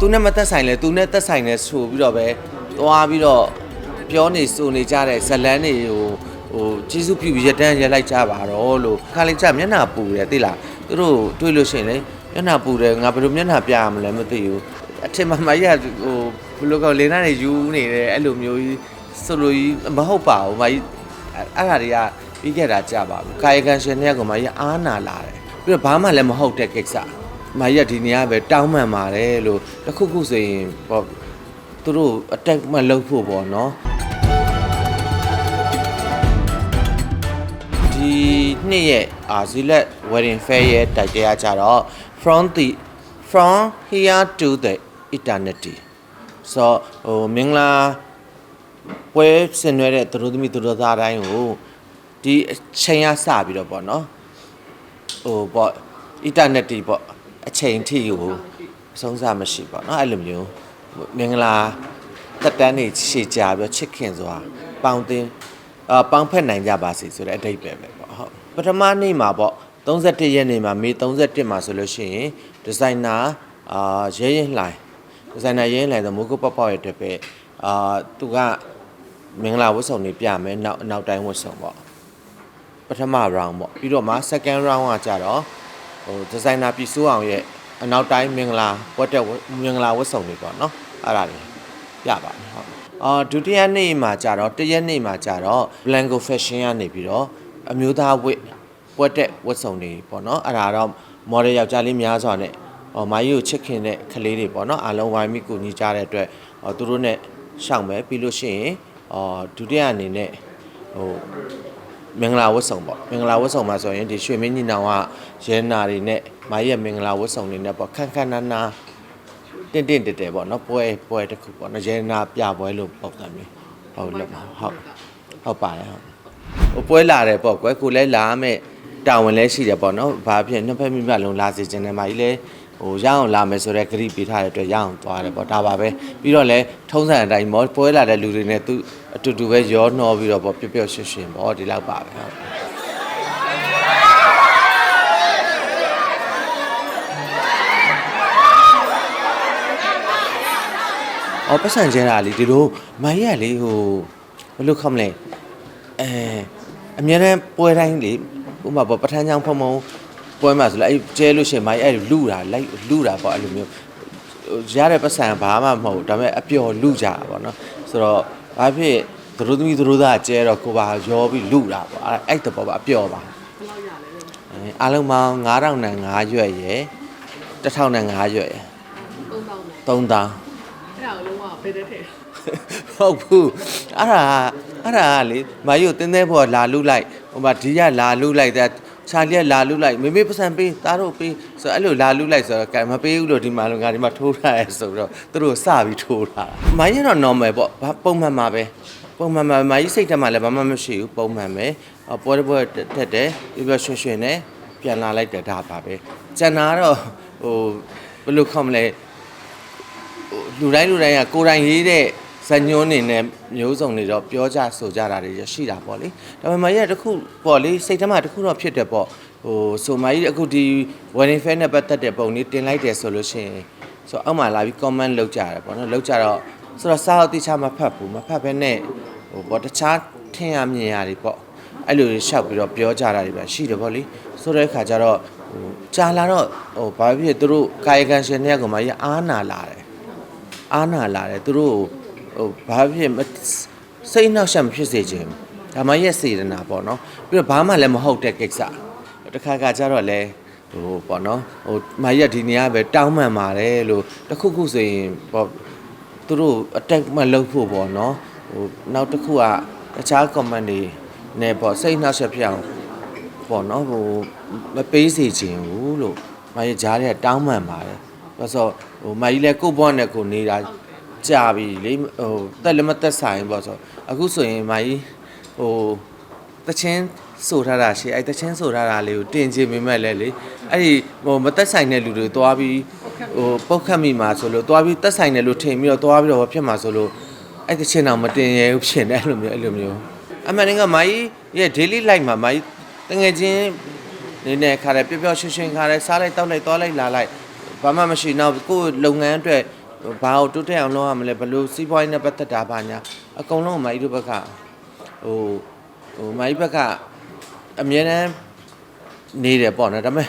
သူနဲ့မသက်ဆိုင်လဲသူနဲ့သက်ဆိုင်လဲဆိုပြီးတော့ပဲသွားပြီးတော့ပြောနေဆိုနေကြတဲ့ဇလန်းတွေဟိုဟိုကျေးဇူးပြုပြီးရတန်းရလိုက်ကြပါတော့လို့ခါလေးကြမျက်နှာပူတယ်သိလားသူတို့တွေ့လို့ရှိရင်လေမျက်နှာပူတယ်ငါဘယ်လိုမျက်နှာပြရမလဲမသိဘူးအထင်မှမရဟိုဘယ်လိုကောလေနာနေယူနေတယ်အဲ့လိုမျိုးကြီးဆိုလိုကြီးမဟုတ်ပါဘူးမကြီးအဲ့အဲ့ဒါတွေကပြီးခဲ့တာကြပါဘူးကာယကံရှင်တွေကမကြီးအားနာလာတယ်ပြီးတော့ဘာမှလည်းမဟုတ်တဲ့ကိစ္စ မကြီးကဒီနေရာပဲတောင်းမှန်ပါတယ်လို့တစ်ခုခုဆိုရင်ပေါ့သူတို့ attack မလုပ်ဖို့ပေါ့နော်ဒီနှစ်ရဲ့အာဇီလက် wedding fair ရဲ့တိုက်တရားကြတော့ from the from here to the eternity ဆိုဟိုမင်္ဂလာပွဲဆင်နွှဲတဲ့သူတို့သမီးသူတို့သားတိုင်းကိုဒီအချိန်ရစပြီးတော့ပေါ့နော်ဟိုပေါ့ eternity ပေါ့ အချိန်ထိကိုအဆုံးစားမရှိပေါ့เนาะအဲ့လိုမျိုးမင်္ဂလာတက်တန်းနေရှေ့ကြပြီးချစ်ခင်စွာပေါင်းတင်အာပေါင်းဖက်နိုင်ကြပါစေဆိုတဲ့အတိတ်ပဲပဲပေါ့ဟုတ်ပထမနေ့မှာပေါ့31ရက်နေ့မှာမေ31မှာဆိုလို့ရှိရင်ဒီဇိုင်နာအာရဲရင်လှိုင်ဒီဇိုင်နာရဲရင်လှိုင်ဆိုမိုးကုတ်ပေါက်ပေါက်ရဲ့အတွက်ပဲအာသူကမင်္ဂလာဝတ်စုံတွေပြမယ်နောက်နောက်တိုင်းဝတ်စုံပေါ့ ပထမ round ပေါ့ပြီးတော့မှ second round ကကြတော့ ဟိုဒီဇိုင်နာပြည်စိုးအောင်ရဲ့အနောက်တိုင်းမင်္ဂလာဝတ်တဲ့ဝတ်မင်္ဂလာဝတ်စုံတွေပေါ့နော်အဲ့ဒါတွေပြပါတယ်ဟုတ်အာဒုတိယနေ့မှာကြတော့တရက်နေ့မှာကြတော့ Blanco Fashion ကနေပြီးတော့အမျိုးသားဝတ်ဝတ်တဲ့ဝတ်စုံတွေပေါ့နော်အဲ့ဒါတော့ model ယောက်ျားလေးများစွာနဲ့ဟောမာကြီးကိုချစ်ခင်တဲ့ကလေးတွေပေါ့နော်အားလုံးဝိုင်းမိကိုညီကြတဲ့အတွက်ဟောသူတို့နဲ့ရှောက်မယ်ပြီးလို့ရှိရင်အော်ဒုတိယအနေနဲ့ဟို မင်္ဂလာဝတ်ဆောင်ပေါ့မင်္ဂလာဝတ်ဆောင်မှာဆိုရင်ဒီရွှေမင်းကြီးနောင်ကရဲနာတွေနဲ့မာကြီးရဲ့မင်္ဂလာဝတ်ဆောင်တွေနဲ့ပေါ့ခန့်ခန့်နာနာတင့်တင့်တက်တက်ပေါ့နော်ပွဲပွဲတစ်ခုပေါ့နော်ရဲနာပြပွဲလို့ပေါ့တယ်မျိုးဟုတ်လို့ပါဟုတ်ဟုတ်ပါတယ်ဟုတ်ဟိုပွဲလာတယ်ပေါ့ကွယ်ကိုလည်းလာမယ်တာဝန်လည်းရှိတယ်ပေါ့နော်ဘာဖြစ်နှစ်ဖက်မိမလုံးလာစီခြင်းနဲ့မာကြီးလည်း ဟိုရအောင်လာမယ်ဆိုတော့ဂရိပေးထားတဲ့အတွက်ရအောင်သွားတယ်ပေါ့ဒါပါပဲပြီးတော့လည်းထုံးစံအတိုင်းမောပွဲလာတဲ့လူတွေနဲ့သူအတူတူပဲရောနှောပြီးတော့ပေါ့ပျော့ပျော့ရွှင်ရွှင်ပေါ့ဒီလောက်ပါပဲဟုတ်။အော်ပတ်စံကျဲတာလေဒီလိုမိုင်းရလေဟိုဘယ်လိုခေါမလဲအဲအများနဲ့ပွဲတိုင်းလေဥပမာပေါ့ပထမ်းချောင်းဖုံဖုံ ပွဲမှာဆိုလဲအဲကျဲလို့ရှရင်မိုင်းအဲ့လူတာလိုက်လူတာပေါ့အဲ့လိုမျိုးဟိုရတဲ့ပတ်စံဘာမှမဟုတ်ဒါပေမဲ့အပျော်လူကြတာပေါ့နော်ဆိုတော့ဘာဖြစ်သူတို့သမီးသူတို့သားကျဲတော့ကိုပါရောပြီးလူတာပေါ့အဲ့အဲ့တဘောပါအပျော်ပါဘယ်လောက်ရလဲလဲအဲအားလုံးပေါင်း9000နဲ့5ရွက်ရယ်1000နဲ့5ရွက်ရယ်3000နဲ့3000အဲ့ဒါကိုလုံးဝဘယ်တဲ့ထဲဟုတ်ဘူးအဲ့ဒါအဲ့ဒါကလေမာယိုတင်းသေးဖို့လာလူလိုက်ဟိုမှာဒီကလာလူလိုက်တဲ့ ချာလီကလာလူလိုက်မေမေပစံပေးသားတို့ပေးဆိုအဲ့လိုလာလူလိုက်ဆိုတော့ကဲမပေးဘူးလို့ဒီမှာလုံငါဒီမှာထိုးထားရဲဆိုတော့သူတို့စပြီးထိုးထားတာမာယိတော့ normal ပေါ့ဘာပုံမှန်မှာပဲပုံမှန်မှာမာယိစိတ်ထဲမှာလည်းဘာမှမရှိဘူးပုံမှန်ပဲအော်ပွဲတစ်ပွဲတက်တယ်ပြပြရွှင်ရွှင်နဲ့ပြန်လာလိုက်တယ်ဒါပါပဲကျန်တာကတော့ဟိုဘယ်လိုခေါမလဲဟိုလူတိုင်းလူတိုင်းကကိုယ်တိုင်ရေးတဲ့ ဇညွန်းနေနဲ့မျိုးစုံတွေတော့ပြောကြဆိုကြတာတွေရရှိတာပေါ့လေဒါပေမဲ့မကြီးကတစ်ခုပေါ့လေစိတ်ထဲမှာတစ်ခုတော့ဖြစ်တယ်ပေါ့ဟိုဆိုမကြီးအခုဒီ wedding fair နဲ့ပတ်သက်တဲ့ပုံလေးတင်လိုက်တယ်ဆိုလို့ရှိရင်ဆိုအောက်မှာလာပြီး comment လုပ်ကြတယ်ပေါ့နော်လုပ်ကြတော့ဆိုတော့စာအုပ်တိချမဖတ်ဘူးမဖတ်ဘဲနဲ့ဟိုပေါ့တခြားထင်ရမြင်ရတွေပေါ့အဲ့လိုရှောက်ပြီးတော့ပြောကြတာတွေပဲရှိတယ်ပေါ့လေဆိုတဲ့အခါကျတော့ဟိုကြာလာတော့ဟိုဘာဖြစ်ဖြစ်သူတို့ကာယကံရှင်တွေကကမကြီးအားနာလာတယ်အားနာလာတယ်သူတို့ ဟိုဘာဖြစ်မစိတ်နှောက်ယှက်မဖြစ်စေချင်ဘူးဒါမှရဲ့စေတနာပေါ့နော်ပြီးတော့ဘာမှလည်းမဟုတ်တဲ့ကိစ္စတခါကကြတော့လဲဟိုပေါ့နော်ဟိုမကြီးကဒီနေရာပဲတောင်းမှန်ပါတယ်လို့တခုခုဆိုရင်ပေါ့သူတို့ attack မလုပ်ဖို့ပေါ့နော်ဟိုနောက်တစ်ခုကတခြား comment တွေနဲ့ပေါ့စိတ်နှောက်ယှက်ဖြစ်အောင်ပေါ့နော်ဟိုမပေးစေချင်ဘူးလို့မကြီးကြားတဲ့တောင်းမှန်ပါတယ်ဘာလို့ဟိုမကြီးလဲကို့ဘွားနဲ့ကိုနေတာ ကြာပြီလေဟိုတက်လည်းမတက်ဆိုင်ပေါ့ဆိုအခုဆိုရင်မကြီးဟိုတချင်းဆိုထားတာရှိအဲ့တချင်းဆိုထားတာလေးကိုတင်ချင်မိမဲ့လဲလေအဲ့ဒီဟိုမတက်ဆိုင်တဲ့လူတွေသွားပြီးဟိုပုတ်ခတ်မိမှာဆိုလို့သွားပြီးတက်ဆိုင်တယ်လို့ထင်ပြီးတော့သွားပြီးတော့ဘာဖြစ်မှာဆိုလို့အဲ့တချင်းတော့မတင်ရဘူးဖြစ်နေအဲ့လိုမျိုးအဲ့လိုမျိုးအမှန်တကယ်မကြီးရဲ့ daily life မှာမကြီးတငယ်ချင်းနေနေခါတယ်ပျော်ပျော်ရွှင်ရွှင်ခါတယ်စားလိုက်တောက်လိုက်သွားလိုက်လာလိုက်ဘာမှမရှိနောက်ကိုယ်လုပ်ငန်းအတွက် ဘာလို့တိုးတက်အောင်လုပ်ရမလဲဘယ်လိုစီးပွားရေးနဲ့ပတ်သက်တာပါညာအကုန်လုံးမိုင်းတို့ဘက်ကဟိုဟိုမိုင်းဘက်ကအမြဲတမ်းနေတယ်ပေါ့နော်ဒါပေမဲ့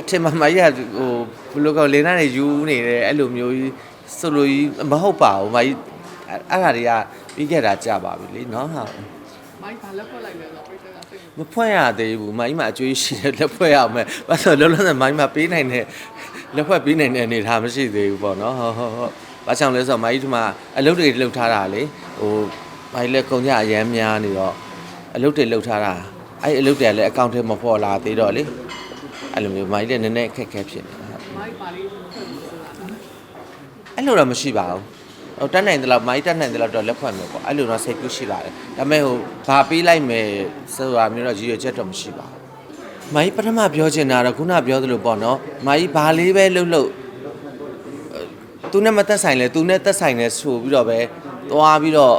အထင်မှမိုင်းကဟိုဘယ်လိုကောလေနာနေယူနေတယ်အဲ့လိုမျိုးကြီးဆိုလိုကြီးမဟုတ်ပါဘူးမိုင်းအဲ့အဲ့ဒါတွေကပြီးခဲ့တာကြာပါပြီလေနော်ဟာမိုင်း ဘာလက်ဖွဲ့လိုက်လဲဆိုတော့ပြိတ္တကစိတ်မဖွင့်ရသေးဘူးမိုင်းမှာအကျွေးရှိတယ်လက်ဖွဲ့ရအောင်မယ်ဘာလို့လဲလုံးလုံးမိုင်းမှာပေးနိုင်တဲ့လက်ဖွဲ့ပေးနိုင်တဲ့အနေအထားမရှိသေးဘူးပေါ့နော်ဟုတ်ဟုတ်ဟုတ်ဘာကြောင့်လဲဆိုတော့မိုင်းဒီမှာအလုပ်တွေလုပ်ထားတာလေဟိုမိုင်းလက်ကုံကြအရမ်းများနေတော့အလုပ်တွေလုပ်ထားတာအဲ့အလုပ်တွေကလည်းအကောင့်ထဲမပေါ်လာသေးတော့လေအဲ့လိုမျိုးမိုင်းလည်းနည်းနည်းအခက်အခဲဖြစ်နေတာဟုတ်မိုင်းပါလေးမဖွဲ့ဘူးဆိုတာကလည်းအဲ့လိုတော့မရှိပါဘူး ဟိုတက်နိုင်တယ်လို့မိုင်းတက်နိုင်တယ်လို့တော့လက်ဖွဲ့မယ်ပေါ့အဲ့လိုတော့စိတ်ကူးရှိပါတယ်ဒါပေမဲ့ဟိုဘာပေးလိုက်မယ်ဆိုတာမျိုးတော့ရည်ရွယ်ချက်တော့မရှိပါဘူးမိုင်းပထမပြောချင်တာတော့ခုနပြောသလိုပေါ့နော်မိုင်းဘာလေးပဲလှုပ်လှုပ်အဲသူနဲ့မသက်ဆိုင်လဲသူနဲ့သက်ဆိုင်လဲဆိုပြီးတော့ပဲသွားပြီးတော့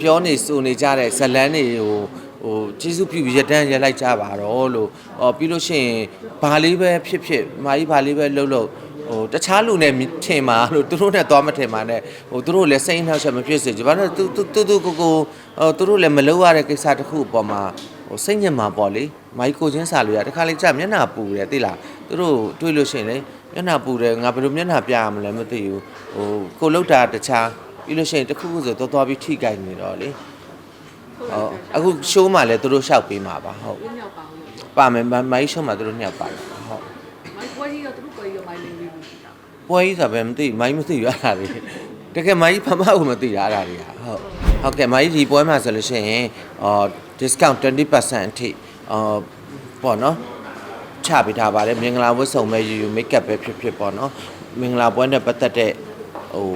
ပြောနေဆိုနေကြတဲ့ဇလန်းတွေဟိုဟိုကျေးဇူးပြုပြီးရတန်းရလိုက်ကြပါတော့လို့ဟောပြီးလို့ရှိရင်ဘာလေးပဲဖြစ်ဖြစ်မိုင်းဘာလေးပဲလှုပ်လှုပ် ဟိုတခြားလူနဲ့ထင်မှာလို့သူတို့နဲ့သွားမထင်ပါနဲ့ဟိုသူတို့လည်းစိတ်နှောက်ချက်မဖြစ်စေချင်ဘာလို့သူသူသူသူကိုကိုဟိုသူတို့လည်းမလုပ်ရတဲ့ကိစ္စတစ်ခုအပေါ်မှာဟိုစိတ်ညစ်မှာပေါ့လေမိုက်ကိုချင်းစာလို့ရတခါလေးကြာမျက်နှာပူတယ်သိလားသူတို့တွေးလို့ရှိရင်လေမျက်နှာပူတယ်ငါဘယ်လိုမျက်နှာပြရမလဲမသိဘူးဟိုကိုလောက်တာတခြားပြီးလို့ရှိရင်တစ်ခုခုဆိုသွားသွားပြီးထိကြိုက်နေတော့လေဟုတ်အခုရှိုးမှလည်းသူတို့ရှောက်ပေးမှာပါဟုတ်ဝင်းမြောက်ပါအောင်လို့ပါမယ်မိုက်ရှိုးမှသူတို့ညှောက်ပါတယ်ဟုတ် မိုင်းပွဲကြီးတော့သူတို့ပွဲကြီးတော့မိုင်းလေးလေးဘူးရှိတာ ပွဲကြီးဆိုပဲမသိမိုင်းမသိရတာလေတကယ်မိုင်းဖမကိုမသိရတာတွေဟာဟုတ်ဟုတ်ကဲ့မိုင်းဒီပွဲမှာဆိုလို့ရှိရင်အော် discount 20%အထိအော်ပေါ့နော်ချပေးထားပါတယ်မင်္ဂလာဝတ်ဆောင်မဲ့ယူယူမိတ်ကပ်ပဲဖြစ်ဖြစ်ပေါ့နော်မင်္ဂလာပွဲနဲ့ပတ်သက်တဲ့ဟို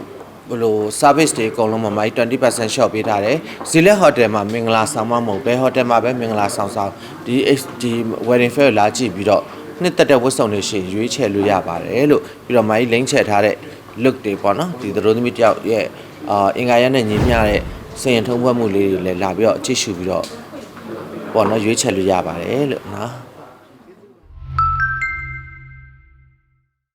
ဘယ်လို service တွေအကုန်လုံးမှာမိုင်း20% shop ပေးထားတယ်ဇီလက်ဟိုတယ်မှာမင်္ဂလာဆောင်မမဟုတ်ဘဲဟိုတယ်မှာပဲမင်္ဂလာဆောင်ဆောင်ဒီဒီ wedding fair ကိုလာကြည့်ပြီးတော့ နှစ်သက်တဲ့ဝတ်ဆောင်တွေရှင်ရွေးချယ်လို့ရပါတယ်လို့ပြီးတော့မိုင်းလိမ့်ချယ်ထားတဲ့ look တွေပေါ့နော်ဒီသတို့သမီးတယောက်ရဲ့အာအင်္ဂါရက်နဲ့ညီမျှတဲ့စင်ရင်ထုံးဖွဲ့မှုလေးတွေလည်းလာပြီးတော့အချစ်ရှူပြီးတော့ပေါ့နော်ရွေးချယ်လို့ရပါတယ်လို့နော်